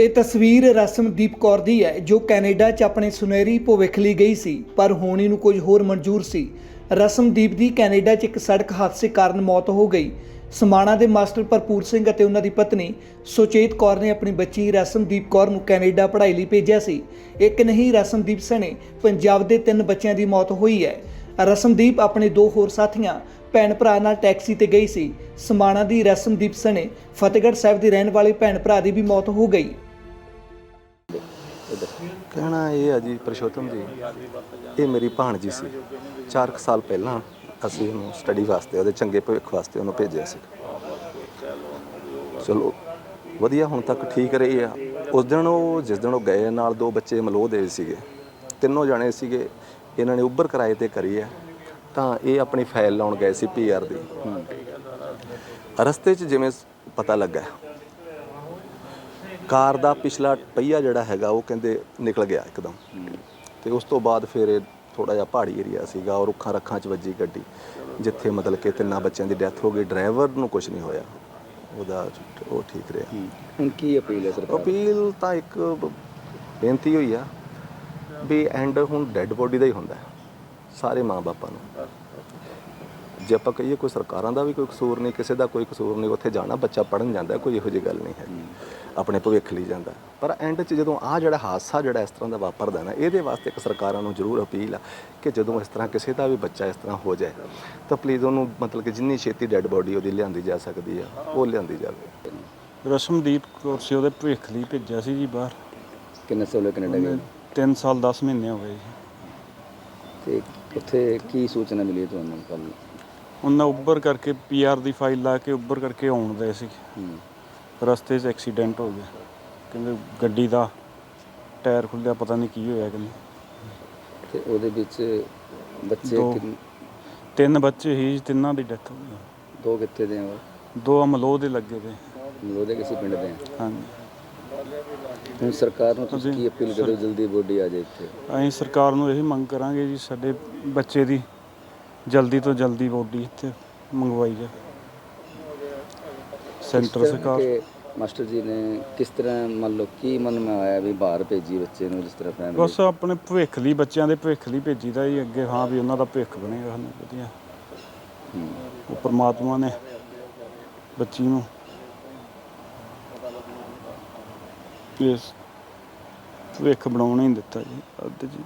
ਇਹ ਤਸਵੀਰ ਰਸਮਦੀਪ ਕੌਰ ਦੀ ਹੈ, ਜੋ ਕੈਨੇਡਾ 'ਚ ਆਪਣੇ ਸੁਨਹਿਰੀ ਭਵਿੱਖ ਲਈ ਗਈ ਸੀ, ਪਰ ਹੋਣੀ ਨੂੰ ਕੁਝ ਹੋਰ ਮਨਜ਼ੂਰ ਸੀ। ਰਸਮਦੀਪ ਦੀ ਕੈਨੇਡਾ 'ਚ ਇੱਕ ਸੜਕ ਹਾਦਸੇ ਕਾਰਨ ਮੌਤ ਹੋ ਗਈ। ਸਮਾਣਾ ਦੇ ਮਾਸਟਰ ਭਰਪੂਰ ਸਿੰਘ ਅਤੇ ਉਹਨਾਂ ਦੀ ਪਤਨੀ ਸੁਚੇਤ ਕੌਰ ਨੇ ਆਪਣੀ ਬੱਚੀ ਰਸਮਦੀਪ ਕੌਰ ਨੂੰ ਕੈਨੇਡਾ ਪੜ੍ਹਾਈ ਲਈ ਭੇਜਿਆ ਸੀ। ਇੱਕ ਨਹੀਂ ਰਸਮਦੀਪ ਸਣੇ ਪੰਜਾਬ ਦੇ ਤਿੰਨ ਬੱਚਿਆਂ ਦੀ ਮੌਤ ਹੋਈ ਹੈ। ਰਸਮਦੀਪ ਆਪਣੇ ਦੋ ਹੋਰ ਸਾਥੀਆਂ, ਭੈਣ ਭਰਾ ਨਾਲ ਟੈਕਸੀ ਤੇ ਗਈ ਸੀ। ਸਮਾਣਾ ਦੀ ਰਸਮਦੀਪ ਸਣੇ ਫਤਿਹਗੜ੍ਹ ਸਾਹਿਬ ਦੀ ਰਹਿਣ ਵਾਲੇ ਭੈਣ ਭਰਾ ਦੀ ਵੀ ਮੌਤ ਹੋ ਗਈ। ਕਹਿਣਾ ਇਹ ਆ ਜੀ ਪ੍ਰਸ਼ੋਤਮ ਜੀ, ਇਹ ਮੇਰੀ ਭਾਣਜੀ ਸੀ। 4 ਸਾਲ ਪਹਿਲਾਂ ਅਸੀਂ ਉਹਨੂੰ ਸਟੱਡੀ ਵਾਸਤੇ, ਉਹਦੇ ਚੰਗੇ ਭਵਿੱਖ ਵਾਸਤੇ ਉਹਨੂੰ ਭੇਜਿਆ ਸੀ। ਚਲੋ, ਵਧੀਆ ਹੁਣ ਤੱਕ ਠੀਕ ਰਹੀ ਆ। ਉਸ ਦਿਨ ਉਹ, ਜਿਸ ਦਿਨ ਉਹ ਗਏ, ਨਾਲ ਦੋ ਬੱਚੇ ਮਲੋਹ ਦੇ ਸੀਗੇ। ਤਿੰਨੋਂ ਜਾਣੇ ਸੀਗੇ, ਇਹਨਾਂ ਨੇ ਉੱਬਰ ਕਿਰਾਏ ਤੇ ਕਰੀ ਆ। ਤਾਂ ਇਹ ਆਪਣੀ ਫਾਈਲ ਲਾਉਣ ਗਏ ਸੀ ਪੀਆਰ ਦੀ। ਰਸਤੇ 'ਚ ਜਿਵੇਂ ਪਤਾ ਲੱਗਾ ਕਾਰ ਦਾ ਪਿਛਲਾ ਪਹੀਆ ਜਿਹੜਾ ਹੈਗਾ ਉਹ ਕਹਿੰਦੇ ਨਿਕਲ ਗਿਆ ਇੱਕਦਮ। ਤੇ ਉਸ ਤੋਂ ਬਾਅਦ ਫਿਰ ਇਹ ਥੋੜਾ ਜਿਹਾ ਪਹਾੜੀ ਏਰੀਆ ਸੀਗਾ ਔਰ ਰੁੱਖਾਂ ਰੱਖਾਂ 'ਚ ਵੱਜੀ ਗੱਡੀ ਜਿੱਥੇ ਮਤਲਬ ਕਿ ਤਿੰਨਾਂ ਬੱਚਿਆਂ ਦੀ ਡੈਥ ਹੋ ਗਈ ਡਰਾਈਵਰ ਨੂੰ ਕੁਝ ਨਹੀਂ ਹੋਇਆ। ਉਹਦਾ ਉਹ ਠੀਕ ਰਿਹਾ। ਹੁਣ ਕੀ ਅਪੀਲ ਹੈ ਸਰਕਾਰ ਅਪੀਲ ਤਾਂ ਇੱਕ ਬੇਨਤੀ ਹੋਈ ਆ ਵੀ ਐਂਡ ਹੁਣ ਡੈੱਡ ਬੋਡੀ ਦਾ ਹੀ ਹੁੰਦਾ ਸਾਰੇ ਮਾਂ-ਬਾਪਾਂ ਨੂੰ। ਜੇ ਆਪਾਂ ਕਹੀਏ ਕੋਈ ਸਰਕਾਰਾਂ ਦਾ ਵੀ ਕੋਈ ਕਸੂਰ ਨਹੀਂ ਕਿਸੇ ਦਾ ਕੋਈ ਕਸੂਰ ਨਹੀਂ ਉੱਥੇ ਜਾਣਾ ਬੱਚਾ ਪੜਨ ਜਾਂਦਾ ਕੋਈ ਇਹੋ ਜਿਹੀ ਗੱਲ ਨਹੀਂ ਹੈ। ਆਪਣੇ ਭਵਿੱਖ ਲਈ ਜਾਂਦਾ। ਪਰ ਐਂਡ 'ਚ ਜਦੋਂ ਆ ਜਿਹੜਾ ਹਾਦਸਾ ਜਿਹੜਾ ਇਸ ਤਰ੍ਹਾਂ ਦਾ ਵਾਪਰਦਾ ਨਾ ਇਹਦੇ ਵਾਸਤੇ ਇੱਕ ਸਰਕਾਰਾਂ ਨੂੰ ਜ਼ਰੂਰ ਅਪੀਲ ਆ ਕਿ ਜਦੋਂ ਇਸ ਤਰ੍ਹਾਂ ਕਿਸੇ ਦਾ ਵੀ ਬੱਚਾ ਇਸ ਤਰ੍ਹਾਂ ਹੋ ਜਾਏ ਤਾਂ ਪਲੀਜ਼ ਉਹਨੂੰ ਮਤਲਬ ਕਿ ਜਿੰਨੀ ਛੇਤੀ ਡੈੱਡ ਬੋਡੀ ਉਹਦੀ ਲਿਆਂਦੀ ਜਾ ਸਕਦੀ ਆ ਉਹ ਲਿਆਂਦੀ ਜਾਵੇ। ਰਸ਼ਮਦੀਪ ਕੌਰ ਸੀ ਉਹਦੇ ਭਵਿੱਖ ਲਈ ਭੇਜਿਆ ਸੀ ਜੀ ਬਾਹਰ। ਕਿੰਨੇ ਸਾਲ ਕੈਨੇਡਾ ਗਏ? 3 ਸਾਲ 10 ਮਹੀਨੇ ਹੋ ਗਏ ਜੀ। ਤੇ ਉੱਥੇ ਕੀ ਸੂਚਨਾ ਮਿਲੀ ਤੁਹਾਨੂੰ? ਕੱਲ ਉਹਨਾਂ ਉੱਬਰ ਕਰਕੇ ਪੀਆਰ ਦੀ ਫਾਈਲ ਲਾ ਕੇ ਉੱਬਰ ਕਰਕੇ ਆਉਣ ਦੇ ਸੀ। ਰਸਤੇ 'ਚ ਐਕਸੀਡੈਂਟ ਹੋ ਗਿਆ। ਕਹਿੰਦੇ ਗੱਡੀ ਦਾ ਟਾਇਰ ਖੁੱਲਿਆ ਪਤਾ ਨਹੀਂ ਕੀ ਹੋਇਆ ਕਹਿੰਦੇ। ਤੇ ਉਹਦੇ ਵਿੱਚ ਬੱਚੇ ਦੋ। ਕਿੰਨ- ਤਿੰਨ ਬੱਚੇ ਸੀ ਤਿੰਨਾਂ ਦੀ ਡੈਥ ਹੋ ਗਈ। ਦੋ ਕਿੱਥੇ ਦੇ ਆ ਉਹ? ਦੋ ਅਮਲੋਹ ਦੇ ਲੱਗੇ ਤੇ ਉਹਦੇ ਕਿਸੇ ਪਿੰਡ ਦੇ ਆ? ਹਾਂਜੀ। ਹੁਣ ਸਰਕਾਰ ਨੂੰ ਤੁਸੀਂ ਕੀ ਅਪੀਲ ਕਰੋ ਜਲਦੀ ਬੋਡੀ ਆ ਜਾਏ ਇੱਥੇ? ਅਸੀਂ ਸਰਕਾਰ ਨੂੰ ਇਹ ਮੰਗ ਕਰਾਂਗੇ ਜੀ ਸਾਡੇ ਬੱਚੇ ਦੀ ਜਲਦੀ ਤੋਂ ਜਲਦੀ ਬੋਡੀ ਇੱਥੇ ਮੰਗਵਾਈ ਜਾਏ। ਸੈਂਟਰ ਸਰਕਾਰ ਕਿ ਮਾਸਟਰ ਜੀ ਨੇ ਕਿਸ ਤਰ੍ਹਾਂ ਮੰਨ ਲਓ ਕੀ ਮਨ ਮੈਂ ਆਇਆ ਵੀ ਬਾਹਰ ਭੇਜੀ ਬੱਚੇ ਨੂੰ ਜਿਸ ਤਰ੍ਹਾਂ ਫੈਮਿਲੀ ਬਸ ਆਪਣੇ ਭਵਿੱਖ ਲਈ ਬੱਚਿਆਂ ਦੇ ਭਵਿੱਖ ਲਈ ਭੇਜੀਦਾ ਜੀ ਅੱਗੇ ਹਾਂ ਵੀ ਉਹਨਾਂ ਦਾ ਭਵਿੱਖ ਬਣੇਗਾ ਸਾਨੂੰ ਵਧੀਆ। ਉਹ ਪ੍ਰਮਾਤਮਾ ਨੇ ਬੱਚੀ ਨੂੰ ਇਸ ਭਵਿੱਖ ਬਣਾਉਣ ਹੀ ਦਿੱਤਾ ਜੀ ਅੱਧ ਜੀ।